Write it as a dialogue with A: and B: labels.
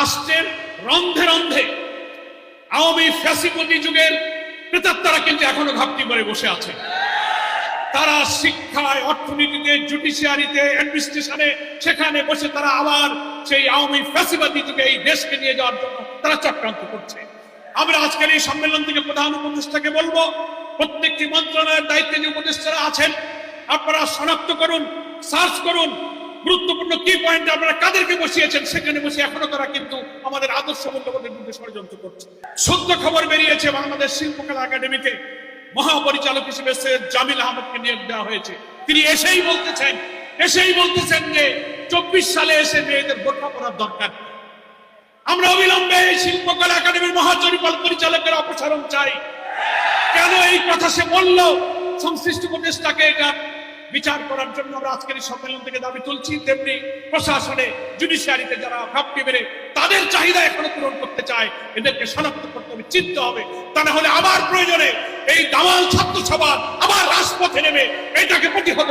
A: রাষ্ট্রের রন্ধে রন্ধে আওয়ামী ফ্যাসিপতি যুগের প্রেতাত্মারা কিন্তু এখনও ঘাপটি করে বসে আছে। তারা শিক্ষায়, অর্থনীতিতে, জুডিশিয়ারিতে, অ্যাডমিনিস্ট্রেশনে, সেখানে বসে তারা আবার সেই আওয়ামী ফ্যাসিবাদী যুগে এই দেশকে নিয়ে যাওয়ার জন্য তারা চক্রান্ত করছে। আমরা আজকের এই সম্মেলন থেকে প্রধান উপদেষ্টাকে বলব, প্রত্যেকটি মন্ত্রণালয়ের দায়িত্বে যে উপদেষ্টারা আছেন, আপনারা শনাক্ত করুন, সার্চ করুন গুরুত্বপূর্ণ কি পয়েন্ট আপনারা কাদেরকে বসিয়েছেন, সেখানে বসে এখনও তারা কিন্তু আমাদের আদর্শ মূল্যবোধের বিরুদ্ধে ষড়যন্ত্র করছে। সত্য খবর বেরিয়েছে বাংলাদেশ শিল্পকলা একাডেমিতে। মহাপরিচালক হিসেবে সৈয়দ জামিল আহমদকে নিয়োগ দেওয়া হয়েছে। তিনি এসেই বলতেছেন এসেই বলতেছেন যে চব্বিশ সালে এসে মেয়েদের বোরখা পরার দরকার। আমরা অবিলম্বে এই শিল্পকলা একাডেমির মহাচরিপাল পরিচালকের অপসারণ চাই। কেন এই কথা সে বলল? সংশ্লিষ্ট উপদেষ্টাকে এটা বিচার করার জন্য আমরা আজকের এই সম্মেলন থেকে দাবি তুলছি, তেমনি প্রশাসনে জুডিশিয়ারিতে যারা ভাবকে বেড়ে তাদের চাহিদা এখনও পূরণ করতে চায়, এদেরকে শনাক্ত করতে হবে, চিনতে হবে। তা না হলে আবার প্রয়োজনে এই দামাল ছাত্র সভা আবার রাজপথে নেবে এটাকে প্রতিহত